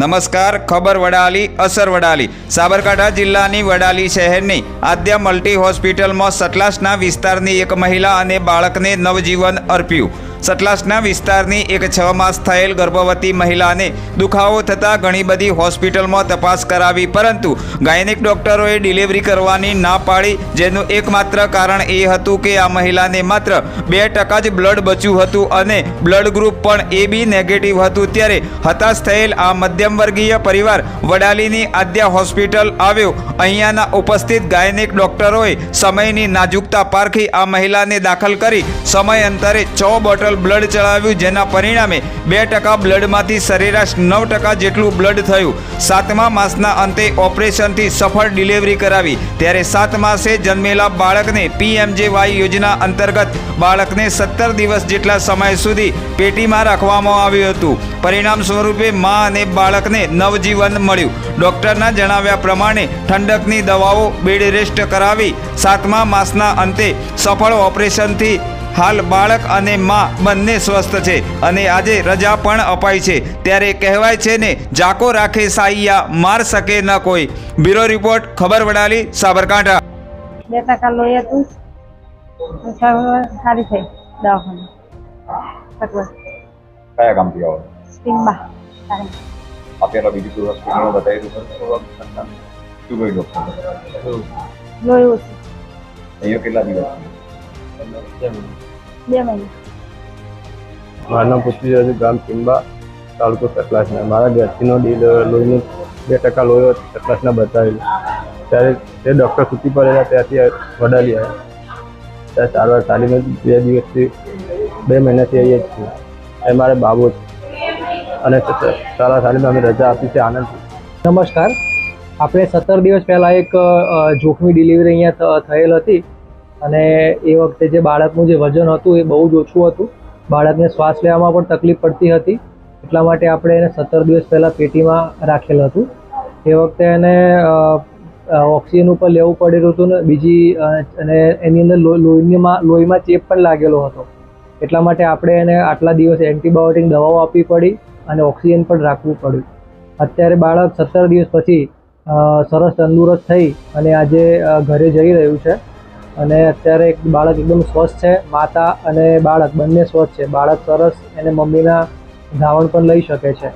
નમસ્કાર, ખબર વડાલી, અસર વડાલી. સાબરકાંઠા જિલ્લાની વડાલી શહેરની આદ્ય મલ્ટી હોસ્પિટલમાં સટલાસના વિસ્તારની એક મહિલા અને બાળકને નવજીવન અર્પ્યું. સતલાસના વિસ્તારની એક છ માસ થયેલ ગર્ભવતી મહિલાને દુખાવો થતાં ઘણી બધી હોસ્પિટલમાં તપાસ કરાવી, પરંતુ ગાયનિક ડોક્ટરોએ ડિલિવરી કરવાની ના પાડી, જેનું એકમાત્ર કારણ એ હતું કે આ મહિલાને માત્ર બે ટકા જ બ્લડ બચ્યું હતું અને બ્લડ ગ્રુપ પણ એ બી નેગેટિવ હતું. ત્યારે હતાશ થયેલ આ મધ્યમવર્ગીય પરિવાર વડાલીની આદ્યા હોસ્પિટલ આવ્યો. અહીંયાના ઉપસ્થિત ગાયનિક ડોક્ટરોએ સમયની નાજુકતા પારખી આ મહિલાને દાખલ કરી સમય અંતરે છ બોટલ બ્લડ ચડાવ્યું, જેના પરિણામે બે ટકા બ્લડમાંથી સરેરાશ નવ ટકા જેટલું બ્લડ થયું. સાતમા માસના અંતે ઓપરેશનથી સફળ ડિલિવરી કરાવી. ત્યારે સાત માસે જન્મેલા બાળકને પીએમજેવાય યોજના અંતર્ગત બાળકને સત્તર દિવસ જેટલા સમય સુધી પેટીમાં રાખવામાં આવ્યું હતું. પરિણામ સ્વરૂપે મા અને બાળકને નવજીવન મળ્યું. ડૉક્ટરના જણાવ્યા પ્રમાણે ઠંડકની દવાઓ બેડ રેસ્ટ કરાવી સાતમા માસના અંતે સફળ ઓપરેશનથી હાલ બાળક અને મા બંને સ્વસ્થ છે અને આજે રજા પણ અપાઈ છે. ત્યારે કહેવાય છે ને જાકો રાખે સાઈયા માર શકે ન કોઈ. બ્યુરો રિપોર્ટ ખબર વડાલી સાબરકાંઠા. બે ટકા લોહી હતું. સારી થઈ. દવાખાને. કયા ગામથી આવો? સ્ટીમબા સારી આ કોઈ હોસ્પિટલમાં બતાવી દીધું શું કહ્યું ડૉક્ટર? લોહી ઓછું. અહીંયા કેટલા દિવસ? બે મહિના મારું નામ પૃથ્વી ગામ ચિંબા તાલુકો સતલાસના મારા વ્યક્તિનો ડીલ લોહીનું બે ટકા લોહી સતલાસના બતાવેલું ત્યારે તે ડૉક્ટર છૂટી પડેલા ત્યાંથી વડાલી આવ્યા. ત્યાં સારવાર ચાલીને બે દિવસથી બે મહિનાથી આવીએ જ છીએ એ મારે બાબો છે. અને સારા સાલીમાં અમે રજા આપી છે આનંદ નમસ્કાર. આપણે સત્તર દિવસ પહેલાં એક જોખમી ડિલિવરી અહીંયા થયેલ હતી. અને એ વખતે જે બાળકનું જે વજન હતું એ બહુ જ ઓછું હતું. બાળકને શ્વાસ લેવામાં પણ તકલીફ પડતી હતી. એટલા માટે આપણે એને સત્તર દિવસ પહેલાં પેટીમાં રાખેલ હતું. એ વખતે એને ઓક્સિજન ઉપર લેવું પડેલું હતું ને બીજી અને એની અંદર લોહીમાં લોહીમાં ચેપ પણ લાગેલો હતો. એટલા માટે આપણે એને આટલા દિવસ એન્ટીબાયોટિક દવાઓ આપવી પડી અને ઓક્સિજન પણ રાખવું પડ્યું. અત્યારે બાળક સત્તર દિવસ પછી સરસ તંદુરસ્ત થઈ અને આજે ઘરે જઈ રહ્યું છે. અને અત્યારે એક બાળક એકદમ સ્વસ્થ છે, માતા અને બાળક બંને સ્વસ્થ છે. બાળક સરસ એને મમ્મીના ધાવણ પણ લઈ શકે છે.